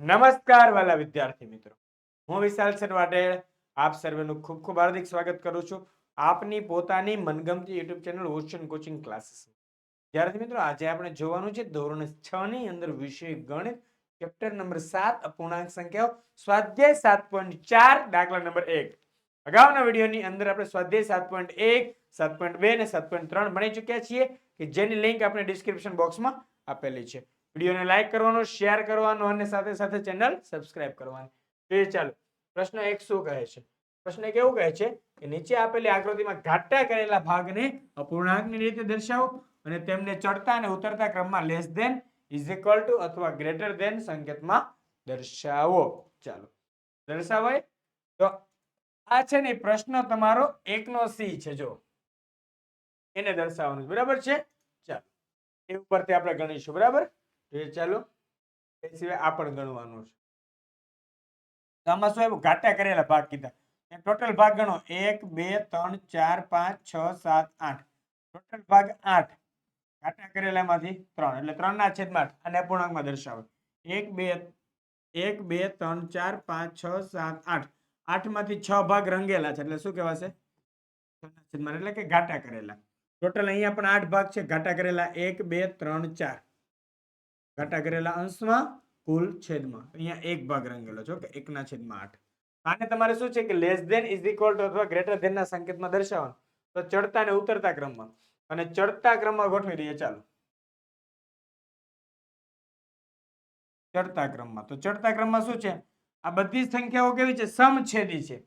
નમસ્કાર વાલા વિદ્યાર્થી મિત્રો. હું વિશાલ સરવાટેલ આપ સર્વેનું ખૂબ ખૂબ હાર્દિક સ્વાગત કરું છું. આપની પોતાની મનગમતી YouTube channel ocean coaching classes. વિદ્યાર્થી મિત્રો, આજે આપણે જોવાનું છે ધોરણ છ ની અંદર વિષય ગણિત, ચેપ્ટર નંબર સાત, અપૂર્ણાંક સંખ્યાઓ, સ્વાધ્યાય સાત પોઈન્ટ ચાર, દાખલા નંબર એક. અગાઉના વિડીયોની અંદર આપણે સ્વાધ્યાય સાત પોઈન્ટ એક, સાત પોઈન્ટ બે અને સાત પોઈન્ટ ત્રણ ભણી ચૂક્યા છીએ, કે જેની લિંક આપણે ડિસ્ક્રિપ્શન બોક્સમાં આપેલી છે. વિડીયોને લાઈક કરવાનો, શેર કરવાનો અને સાથે સાથે ચેનલ સબસ્ક્રાઇબ કરવાની. જોઈએ ચાલો, પ્રશ્ન એક શું કહે છે? પ્રશ્ન એક એવું કહે છે કે નીચે આપેલી આકૃતિમાં ઘાટા કરેલા ભાગને અપૂર્ણાંકની રીતે દર્શાવો અને તેમને ચડતા અને ઉતરતા ક્રમમાં less than is equal to અથવા ગ્રેટર ધેન સંકેતમાં દર્શાવો. ચાલો, દર્શાવાય? તો આ છે ને પ્રશ્ન તમારો એકનો સી છે, જો. એને દર્શાવવાનું બરાબર છે? ચાલો, એ ઉપરથી આપણે ગણીશું. બરાબર? એ ચાલો, એ સિવાય આ પણ ગણવાનું છે. આમાં શું આવ્યું ઘાટા કરેલા ભાગ કીધા. ટોટલ ભાગ ગણો. એક, બે, ત્રણ, ચાર, પાંચ, છ, સાત, આઠ. ટોટલ ભાગ આઠ. ઘાટા કરેલામાંથી ત્રણ. એટલે ત્રણ ના છેદમાં આઠ. અને અપૂર્ણાંકમાં દર્શાવે. એક, બે એક, બે, ત્રણ, ચાર, પાંચ, છ, સાત, આઠ. આઠમાંથી છ ભાગ રંગેલા છે. એટલે શું કહેવાશે? એટલે કે ઘાટા કરેલા. ટોટલ અહીંયા પણ આઠ ભાગ છે. ઘાટા કરેલા એક, બે, ત્રણ, ચાર. ઘાટા કરેલા અંશમાં કુલ છેદમાં. અહીંયા એક ભાગ રંગેલો છે ઓકે એકના છેદમાં આઠ. આને તમારે શું છે કે less than is equal to અથવા ગ્રેટર ધેન ના સંકેતમાં દર્શાવવાનું. તો ચડતા અને ઉતરતા ક્રમમાં. અને ચડતા ક્રમમાં ગોઠવી દઈએ, ચાલો. ચડતા ક્રમમાં. તો ચડતા ક્રમમાં શું છે? આ બધી સંખ્યાઓ કેવી છે? સમછેદી છે.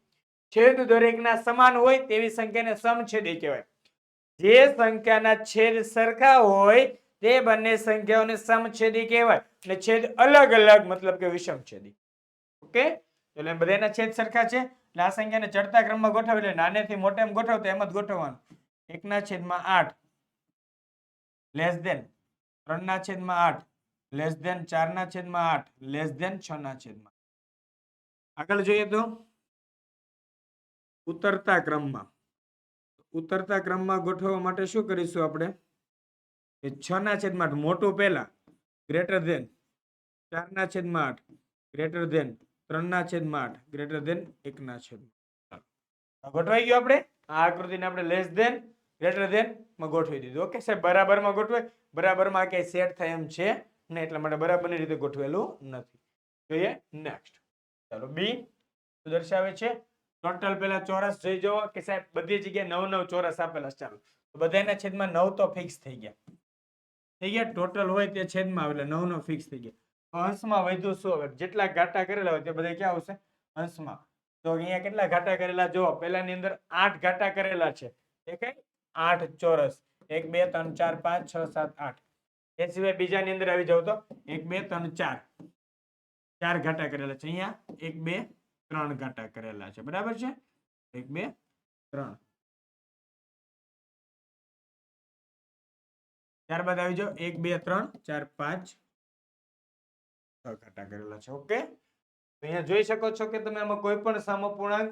છેદ દરેકના સમાન હોય તેવી સંખ્યાને સમછેદી કહેવાય. જે સંખ્યાના છેદ સરખા હોય તે બંને સંખ્યાઓને સમછેદી કહેવાય અને છેદ અલગ અલગ, મતલબ કે વિષમછેદી. ઓકે? એટલે બધાના છેદ સરખા છે. એટલે આ સંખ્યાને ચડતા ક્રમમાં ગોઠવી એટલે નાનેથી મોટેમ ગોઠવતા એમ જ ગોઠવવાનું. એકના છેદમાં આઠ લેસ દેન ત્રણના છેદમાં આઠ લેસ દેન ચારના છેદમાં આઠ લેસ દેન ના છેદમાં. આગળ જોઈએ તો, ઉતરતા ક્રમમાં. ઉતરતા ક્રમમાં ગોઠવવા માટે શું કરીશું આપણે? કે છ ના છેદમાં આઠ, મોટું પહેલા ગ્રેટર દેન ચાર ના છેદમાં આઠ ગ્રેટર ધેન ત્રણ ના છેદમાં આઠ ગ્રેટર દેન એક ના છેદમાં ગોઠવાઈ ગયું આપણે? આ આકૃતિને આપણે લેસ દેન ગ્રેટર દેનમાં ગોઠવી દીધું. ઓકે સાહેબ, બરાબરમાં ગોઠવાય. બરાબરમાં ક્યાંય સેટ થાય એમ છે ને એટલા માટે બરાબરની રીતે ગોઠવેલું નથી. જોઈએ નેક્સ્ટ ચાલો બી દર્શાવે છે? ટોટલ પેલા ચોરસ જોઈ જુઓ. કે સાહેબ, બધી જગ્યાએ નવ નવ ચોરસ આપેલા ચાલો બધાના છેદમાં નવ તો ફિક્સ થઈ ગયા. થઈ ગયા ટોટલ હોય તે છેદમાં આવે એટલે નવ નો ફિક્સ થઈ ગયા. અંશમાં વધ્યું શું હવે? જેટલા ઘાટા કરેલા હોય તે બધા ક્યાં આવશે? અંશમાં. તો અહીંયા કેટલા ઘાટા કરેલા? જો પહેલાની અંદર આઠ ઘાટા કરેલા છે. એ કઈ? આઠ ચોરસ. એક, બે, ત્રણ, ચાર, પાંચ, છ, સાત, આઠ. એ સિવાય બીજાની અંદર આવી જાવ તો એક, બે, ત્રણ, ચાર. ચાર ઘાટા કરેલા છે. અહીંયા એક, બે, ત્રણ ઘાટા કરેલા છે. બરાબર છે? એક, બે, ત્રણ. ત્યારબાદ આવી જાઓ. એક, બે, ત્રણ, ચાર, પાંચ. છ ઘટા કરેલા છે. ઓકે? અહીંયા જોઈ શકો છો કે તમે આમાં કોઈ પણ સમઅપૂર્ણાંક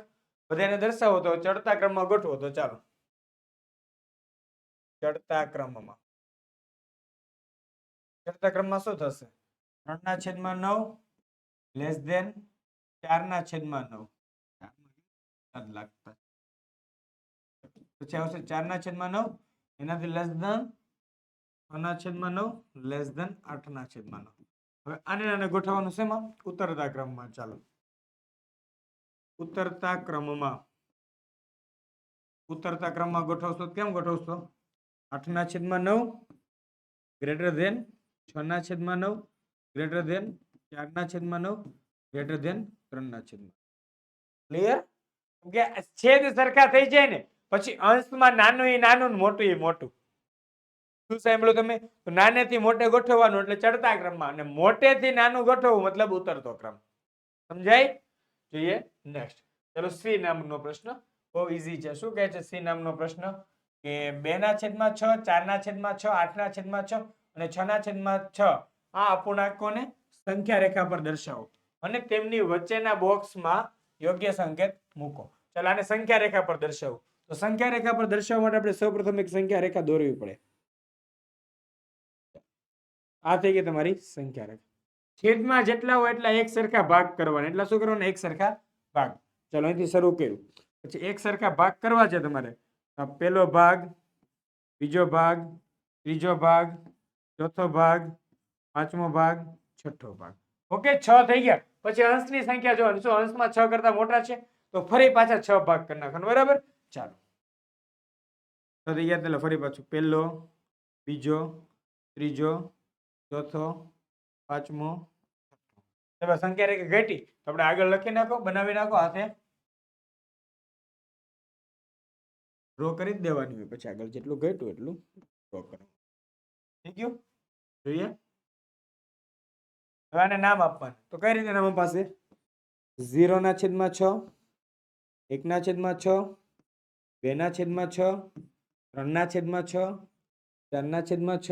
બધાને દર્શાવો તો ચડતા ક્રમમાં ગોઠવો તો ચાલો. ચડતા ક્રમમાં. ચડતા ક્રમમાં શું થશે? ત્રણ ના છેદમાં નવ, લેસ દેન ચાર ના છેદમાં નવ. લાગતા. પછી આવશે ચાર ના છેદમાં નવ, એનાથી લેસ ધન છ છેદમાં નવ લેસ ધન આઠ ના છેદમાં નવ. હવે આને આને ગોઠવવાનું શેમાં ઉતરતા ક્રમમાં, ચાલો. ઉતરતા ક્રમમાં. ઉતરતા ક્રમમાં ગોઠવશો કેમ ગોઠવશો? આઠ ના છેદમાં નવ ગ્રેટર ધેન છ ના છેદમાં નવ ગ્રેટર ધેન ચાર ના છેદમાં નવ. ગ્રેટર ત્રણ ના છેદમાં ક્લિયર છેદ સરખા થઈ જાય ને, પછી અંશમાં નાનું એ નાનું મોટું એ મોટું. શું સાંભળ્યું તમે? તો નાનેથી મોટે ગોઠવવાનું એટલે ચડતા ક્રમમાં અને મોટેથી નાનું ગોઠવવું મતલબ ઉતરતો ક્રમ. સમજાય? જોઈએ નેક્સ્ટ ચલો, સી નામનો પ્રશ્ન. બહુ ઈઝી છે. શું કહે છે સી નામનો પ્રશ્ન? કે બે ના છેદમાં છ ચાર ના છેદમાં છ આઠ ના છેદમાં છ અને છ ના છેદમાં છ. આ અપૂર્ણાંકોને સંખ્યા રેખા પર દર્શાવો. અને તેમની વચ્ચેના બોક્સમાં યોગ્ય સંકેત મૂકો. ચાલો, આને સંખ્યા રેખા પર દર્શાવો. તો સંખ્યા રેખા પર દર્શાવવા માટે આપણે સૌપ્રથમ એક સંખ્યા રેખા દોરવી પડે. આ થઈ ગઈ તમારી સંખ્યા રેખા છેદમાં જેટલા હોય એટલા એક સરખા ભાગ કરવાના. એટલા શું કરવાના? એક સરખા ભાગ. ચલો, અહીંથી શરૂ કર્યું. પછી એક સરખા ભાગ કરવા છે તમારે. તો આ પહેલો ભાગ, બીજો ભાગ, ત્રીજો ભાગ, ચોથો ભાગ, પાંચમો ભાગ, છઠ્ઠો ભાગ. ઓકે, છ થઈ ગયા. પછી અંશની સંખ્યા જોવાની. શું અંશમાં છ કરતા મોટા છે? તો ફરી પાછા છ ભાગ કરી નાખવાનું. બરાબર? ચાલો. તો થઈ ગયા એટલે ફરી પાછું પહેલો, બીજો, ત્રીજો ચોથો, પાંચમો છઠ્ઠો હવે સંખ્યા રેખા ઘટી, તો આપણે આગળ લખી નાખો, બનાવી નાખો હાથે. ડ્રો કરી જ દેવાની હોય, પછી આગળ જેટલું ઘટ્યું એટલું ડ્રો કરવાનું થઈ ગયું? જોઈએ. હવે આને નામ આપવાનું. તો કઈ રીતે નામ પાસે ઝીરો ના છેદમાં છ એકના છેદમાં છ બેના છેદમાં છ ત્રણના છેદમાં છ ચારના છેદમાં છ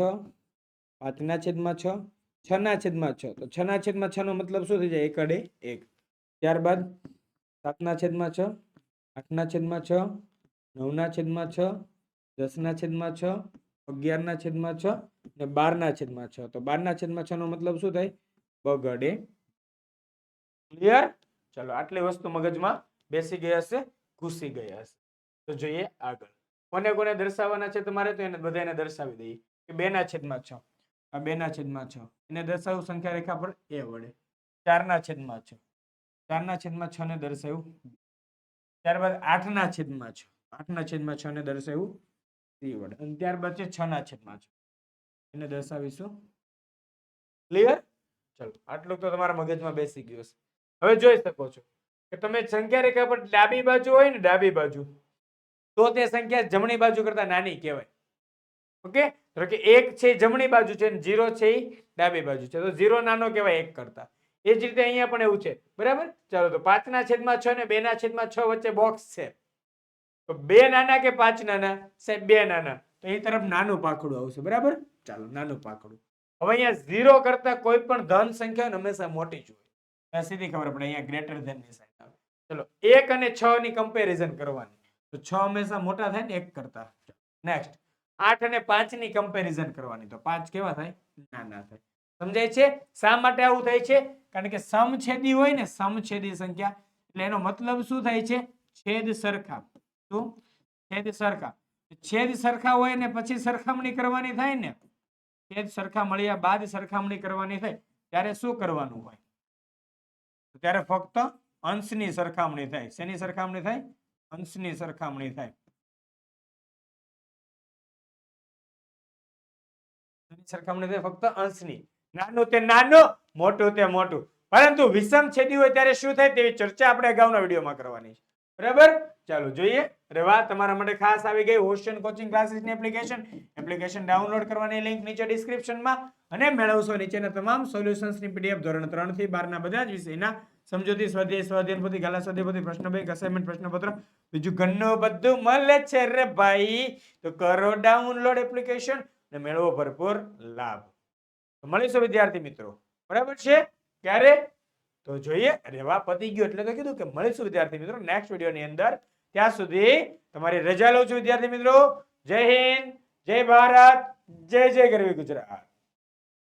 પાંચના છેદમાં છ, છના છેદમાં છ. તો છના છેદમાં નો મતલબ શું થઈ જાય? એક અડે એક. ત્યારબાદ સાતના છેદમાં છ, આઠના છેદમાં છ, નવના છેદમાં છ, દસના છેદમાં છ, અગિયારના છેદમાં છ અને બારના છેદમાં છ. તો બારના છેદમાં છ નો મતલબ શું થાય? બગડે. ક્લિયર ચલો, આટલી વસ્તુ મગજમાં બેસી ગયા હશે, ઘૂસી ગયા હશે. તો જોઈએ આગળ. કોને કોને દર્શાવવાના છે તમારે? તો એને બધાને દર્શાવી દઈએ કે બેના છેદમાં છ. બેના છેદમાં છ. એને દર્શાવું સંખ્યા રેખા પર એ વડે. ચારના છેદમાં છ. ચારના છેદમાં છ ને દર્શાવ્યું ત્યારબાદ આઠના છેદમાં છ. આઠના છેદમાં છ ને દર્શાવ્યું સી વડે. અને ત્યારબાદ છે છ ના છેદમાં છ. એને દર્શાવીશું. ક્લિયર ચલો, આટલું તો તમારા મગજમાં બેસી ગયું હશે. હવે જોઈ શકો છો કે તમે સંખ્યા રેખા પર ડાબી બાજુ હોય ને ડાબી બાજુ, તો તે સંખ્યા જમણી બાજુ કરતા નાની કહેવાય. ઓકે? ધારો કે એક છે જમણી બાજુ છે ને ઝીરો છે એ ડાબી બાજુ છે. તો ઝીરો નાનો કહેવાય એક કરતા. એ જ રીતે અહીંયા પણ એવું છે. બરાબર? ચાલો, તો પાંચના છેદમાં છ ને બેના છેદમાં છ વચ્ચે બોક્સ છે. તો બે નાના કે પાંચ નાના? સાહેબ, બે નાના. તો એ તરફ નાનું પાકડું આવશે. બરાબર? ચાલો, નાનું પાકડું. હવે અહીંયા ઝીરો કરતા કોઈ પણ ધન સંખ્યા ને હંમેશા મોટી જ હોય. સીધી ખબર પડે. અહીંયા ગ્રેટર ધેનની સાઈડ આવે. ચલો, એક અને છ ની કમ્પેરિઝન કરવાની. તો છ હંમેશા મોટા થાય ને એક કરતા. નેક્સ્ટ આઠ અને પાંચની કમ્પેરિઝન કરવાની. તો પાંચ કેવા થાય? નાના થાય. સમજાય છે? શા માટે આવું થાય છે? કારણ કે સમછેદી હોય ને, સમછેદી સંખ્યા. એટલે એનો મતલબ શું થાય છે? છેદ સરખા. શું? છેદ સરખા. છેદ સરખા હોય ને, પછી સરખામણી કરવાની થાય ને, છેદ સરખા મળ્યા બાદ સરખામણી કરવાની થાય. ત્યારે શું કરવાનું હોય? ત્યારે ફક્ત અંશની સરખામણી થાય. શેની સરખામણી થાય? અંશની સરખામણી થાય. સરખામણી ફક્ત અંશની. નાનું તે નાનું, મોટું તે મોટું. પરંતુ વિષમ છેદી હોય ત્યારે શું થાય તેવી ચર્ચા આપણે અગાઉના વિડીયોમાં કરવાની છે. બરાબર? ચાલો જોઈએ. અરે વાહ, તમારા માટે ખાસ આવી ગઈ હોસ્ટન કોચિંગ ક્લાસીસની એપ્લિકેશન એપ્લિકેશન ડાઉનલોડ કરવાની લિંક નીચે ડિસ્ક્રિપ્શનમાં અને મેળવશો નીચેના તમામ સોલ્યુશન્સની પીડીએફ ધોરણ ત્રણથી બારના બધા જ વિષયના. સમજૂતી, સ્વાધ્યાય સ્વાધ્યાય પોથી, ગાલા સ્વાધ્યાય પોથી, પ્રશ્ન બેંક અસાઇનમેન્ટ પ્રશ્નપત્ર બીજું ઘણું બધું મળે છે. રે ભાઈ, તો કરો ડાઉનલોડ એપ્લિકેશન અને મેળવો ભરપૂર લાભ. મળીશું, વિદ્યાર્થી મિત્રો. બરાબર છે? ક્યારે? તો જોઈએ, રેવા પતી ગયો એટલે તો કીધું કે મળીશું, વિદ્યાર્થી મિત્રો નેક્સ્ટ વિડીયોની અંદર. ત્યાં સુધી તમારી રજા લઉં છું, વિદ્યાર્થી મિત્રો. જય હિન્દ, જય ભારત, જય જય ગરવી ગુજરાત.